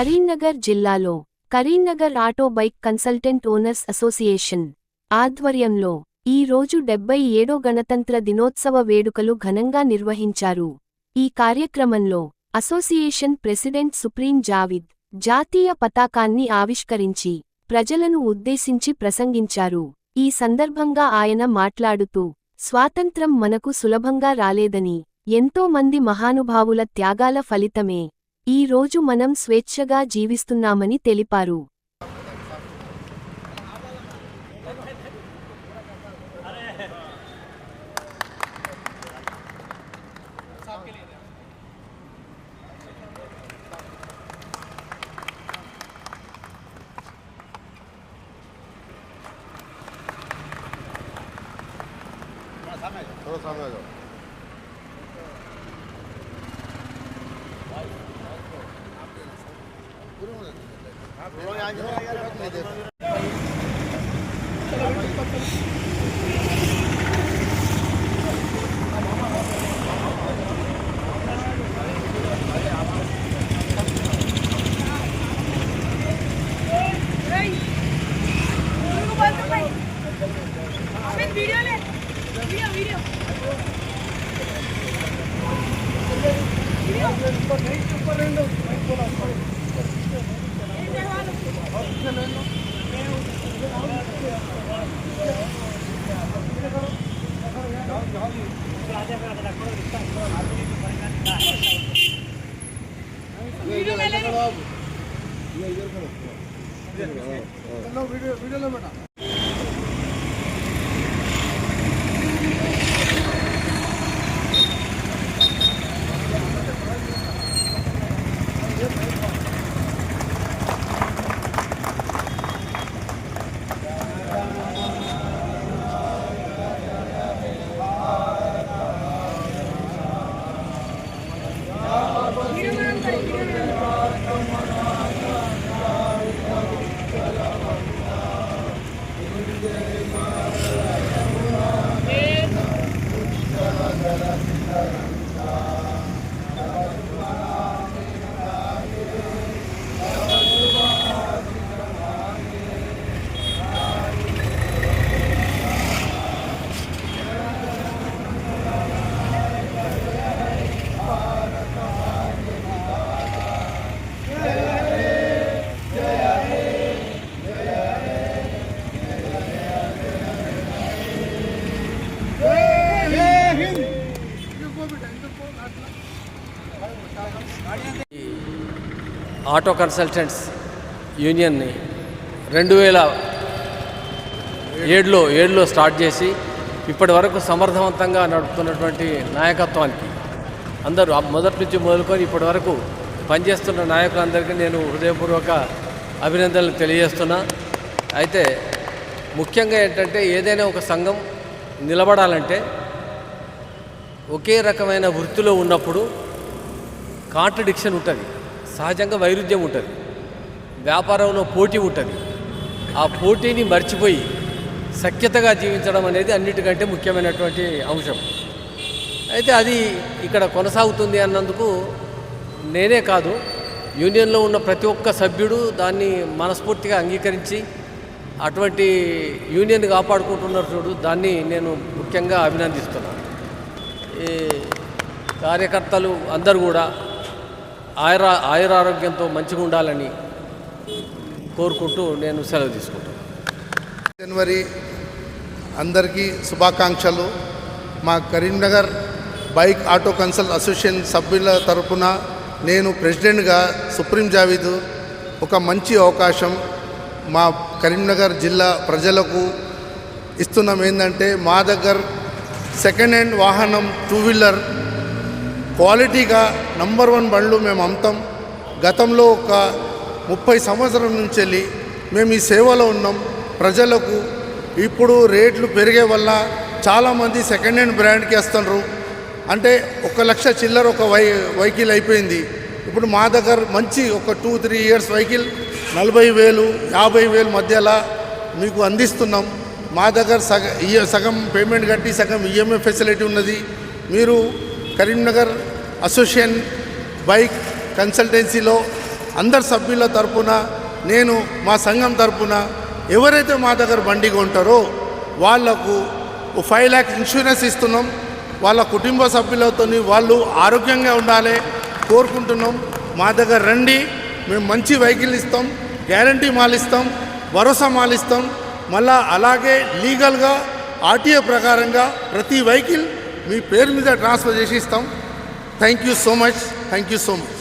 కరీంనగర్ జిల్లాలో Karimnagar auto bike consultant owners association ఆధ్వర్యంలో ఈ రోజు డెబ్బై ఏడో గణతంత్ర దినోత్సవ వేడుకలు ఘనంగా నిర్వహించారు. ఈ కార్యక్రమంలో అసోసియేషన్ ప్రెసిడెంట్ సుప్రీం జావిద్ జాతీయ పతాకాన్ని ఆవిష్కరించి ప్రజలను ఉద్దేశించి ప్రసంగించారు. ఈ సందర్భంగా ఆయన మాట్లాడుతూ స్వాతంత్రం మనకు సులభంగా రాలేదని ఎంతో మంది మహానుభావుల త్యాగాల ఫలితమే ఈ రోజు మనం స్వేచ్ఛగా జీవిస్తున్నామని తెలిపారు थोड़ा सामने Tolong yang kita agak-agak వీడియోలో ఆటో కన్సల్టెంట్స్ యూనియన్ని రెండు వేల ఏడులో ఏడులో స్టార్ట్ చేసి ఇప్పటి వరకు సమర్థవంతంగా నడుపుతున్నటువంటి నాయకత్వానికి అందరూ మొదటి నుంచి మొదలుకొని ఇప్పటి వరకు పనిచేస్తున్న నాయకులందరికీ నేను హృదయపూర్వక అభినందనలు తెలియజేస్తున్నా. అయితే ముఖ్యంగా ఏంటంటే ఏదైనా ఒక సంఘం నిలబడాలంటే ఒకే రకమైన వృత్తిలో ఉన్నప్పుడు కాంట్రడిక్షన్ ఉంటుంది. సహజంగా వైరుధ్యం ఉంటుంది. వ్యాపారంలో పోటీ ఉంటుంది. ఆ పోటీని మర్చిపోయి సఖ్యతగా జీవించడం అనేది అన్నిటికంటే ముఖ్యమైనటువంటి అంశం. అయితే అది ఇక్కడ కొనసాగుతుంది అన్నందుకు నేనే కాదు యూనియన్లో ఉన్న ప్రతి ఒక్క సభ్యుడు దాన్ని మనస్ఫూర్తిగా అంగీకరించి అటువంటి యూనియన్ కాపాడుకుంటున్నారు చూడు దాన్ని నేను ముఖ్యంగా అభినందిస్తున్నాను. ఈ కార్యకర్తలు అందరూ కూడా ఆయుర ఆయురారోగ్యంతో మంచిగా ఉండాలని కోరుకుంటూ నేను సెలవు తీసుకుంటాను జనవరి అందరికీ శుభాకాంక్షలు. మా Karimnagar bike auto consult association సభ్యుల తరపున నేను ప్రెసిడెంట్గా సుప్రీం జావీద్. ఒక మంచి అవకాశం మా కరీంనగర్ జిల్లా ప్రజలకు ఇస్తున్నాం. ఏంటంటే మా దగ్గర సెకండ్ హ్యాండ్ వాహనం టూ వీలర్. క్వాలిటీగా నంబర్ వన్ బండ్లు మేము అమ్ముతాం. గతంలో ఒక ముప్పై సంవత్సరం నుంచి వెళ్ళి మేము ఈ సేవలో ఉన్నాం. ప్రజలకు ఇప్పుడు రేట్లు పెరిగే వల్ల చాలామంది సెకండ్ హ్యాండ్ బ్రాండ్కి వస్తున్నారు అంటే ఒక లక్ష చిల్లర ఒక వై వెహికల్ అయిపోయింది. ఇప్పుడు మా దగ్గర మంచి ఒక టూ త్రీ ఇయర్స్ వెహికల్ నలభై వేలు యాభై వేలు మధ్యలో మీకు అందిస్తున్నాం. మా దగ్గర సగ సగం పేమెంట్ కట్టి సగం ఈఎంఐ ఫెసిలిటీ ఉన్నది. మీరు కరీంనగర్ అసోసియేషన్ బైక్ కన్సల్టెన్సీలో అందరు సభ్యుల తరపున నేను మా సంఘం తరపున ఎవరైతే మా దగ్గర బండి కొంటారో వాళ్ళకు ఫైవ్ ల్యాక్ ఇన్సూరెన్స్ ఇస్తున్నాం. వాళ్ళ కుటుంబ సభ్యులతో వాళ్ళు ఆరోగ్యంగా ఉండాలి కోరుకుంటున్నాం. మా దగ్గర రండి మేము మంచి వెహికల్ ఇస్తాం గ్యారంటీ మాలిస్తాం భరోసా మాలిస్తాం. మళ్ళా అలాగే లీగల్గా ఆర్టీఏ ప్రకారంగా ప్రతి వెహికల్ మీ పేరు మీద ట్రాన్స్ఫర్ చేసి ఇస్తాం. Thank you so much. Thank you so much.